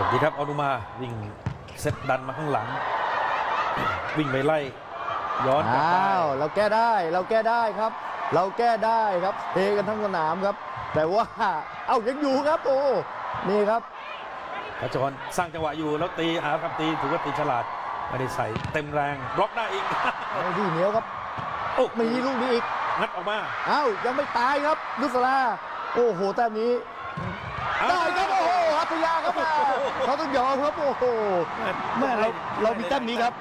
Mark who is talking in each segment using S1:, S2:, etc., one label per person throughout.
S1: สวัสดีครับออนุมาวิ่งเซตดันมาข้างหลัง วิ่งไปไล่ ย้อนกลับไป
S2: อ้าวเราแก้ได้เราแก้ได้ครับ เราแก้ได้ครับเทกันทั้งสนามครับ แต่ว่าเอ้ายังอยู่ครับ โอ้นี่ครับ
S1: ขจรสร้างจังหวะอยู่แล้วตีอาครับตีถือว่าตีฉลาดไม่ได้ใส่เต็มแรงบล็อกได้อีก
S2: เอาที่เหนียวครับ
S1: โอ้
S2: มีลูกนี้อีก
S1: งัดออกมา
S2: เอ้ายังไม่ตายครับนุสลาโอ้โหแต้มนี้ได้ครับโอ้โห ยอมครับโอ้โหแม่เราเรามีแต้มนี้ครับ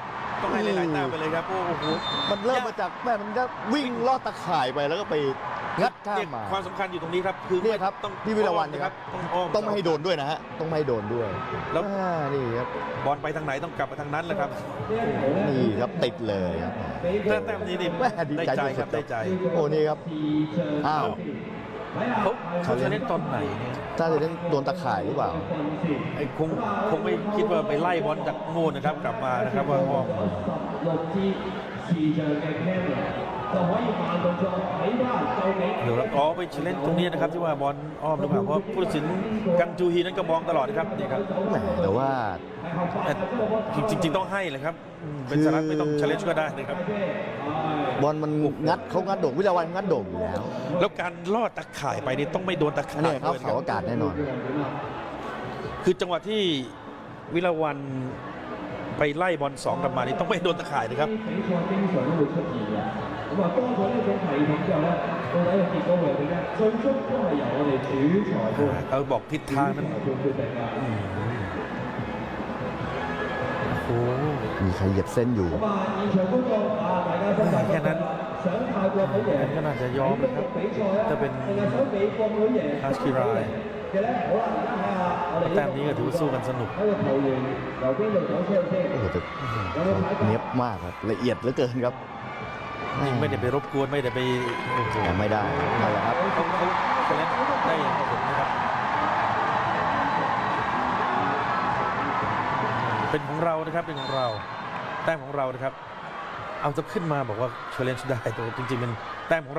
S1: ต้องให้หลายๆแต้มไปเลยครับโอ้โห
S2: มันเริ่มมาจากแม่มันก็วิ่งลอดตะข่ายไปแล้วก็ไปงัดข้าม
S1: เนี่ย
S2: มา
S1: ความสำคัญอยู่ตรงนี้ครับคือ
S2: เนี่ยครับ
S1: ต้อง
S2: พี่วิรวรรณ
S1: อ้อมนะครับต้องอ้อม
S2: ต้องไม่ให้โดนด้วยนะฮะต้องไม่ให้โดนด้วย
S1: แล้ว
S2: อ่านี่ครับ
S1: บอลไปทางไหนต้องกลับไปทางนั้นแหละครับ
S2: นี่ครับติดเลยครับ
S1: แต่แต้มนี้นี่
S2: แม่ดี
S1: ได้
S2: ใจ
S1: ใจ
S2: สุ
S1: ครั
S2: ด
S1: บ
S2: ๆ
S1: ได้ใจ
S2: โอ้นี่ครับอ้าว
S1: เขาเขาจะเล่นตอนไหนเนี่ย
S2: ถ้าจะเล่นโดนตะข่ายหรือเปล่า
S1: ไอ้คงคงไม่คิดว่าไปไล่บอลจากโน่นนะครับ กลับมานะครับว่าอ้อม เดูแล้วอ๋อไปเล่นตรงนี้นะครับที่ว่าบอลอ้อมหรือเปล่าเพราะผู้ตัดสินกังจูฮีนั้นก็มองตลอดนะครับนี่ครับ
S2: แต่ว่า
S1: จริง ๆ ต้องให้เลยครับ เป็นสารัไม่ต้องเชลเลนก็ได้นะครับ
S2: บอลมันงัดเขางัดโด่งวิลาวันงัดโด่งอยู่แล้ว
S1: แล้วการลอดตะข่ายไปนี่ต้องไม่โดนตะข่าย
S2: นี่เขาเขาอากาศแน่นอน
S1: คือจังหวะที่วิลาวันไปไล่บอลสองกลับมานี่ต้องไม่โดนตะข่ายนะครับ
S3: 比赛经常都会出现嘅。咁啊，多咗呢种系统之后咧，到底个结果会系点咧？最终都系由我哋主裁判
S1: เขาบอกทิศทางนั้น
S3: 主裁判决定嘅。
S1: อืมโอ้โห
S2: มีใครเหยียบเส้นอยู่
S3: 咁啊，现场观众啊，大家真系
S1: 诶
S3: 觉得想泰国队赢，
S1: งั้นก็น่าจะยอม
S3: 比
S1: นะครับ
S3: 比赛啊，
S1: ถ้าเป็น
S3: 定系想美国队赢？
S1: อาสกิราย
S3: 嘅咧，好啦，而家睇下我哋
S1: แต้มนี้ก็ถือว่าสู้กันสนุก
S3: 喺个球员由边度走出去先？
S2: โอ้โหแต่เขาเนียบมากครับละเอียดเหลือเกินครับ
S1: ยิงไม่ได้ไปรบกวนไม่ได้ไปโอ้โห
S2: แต่ไม่ได้นั่นแหละครับ
S1: เขาเขาเชลเลนจ์ได้อย่างผลนะครับ เป็นของเรานะครับเป็นของเราแต้มของเรานะครับ เอาจะขึ้นมาบอกว่าเชลเลนจ์ได้แต่ว่าจริงๆเป็นแต้มของเรา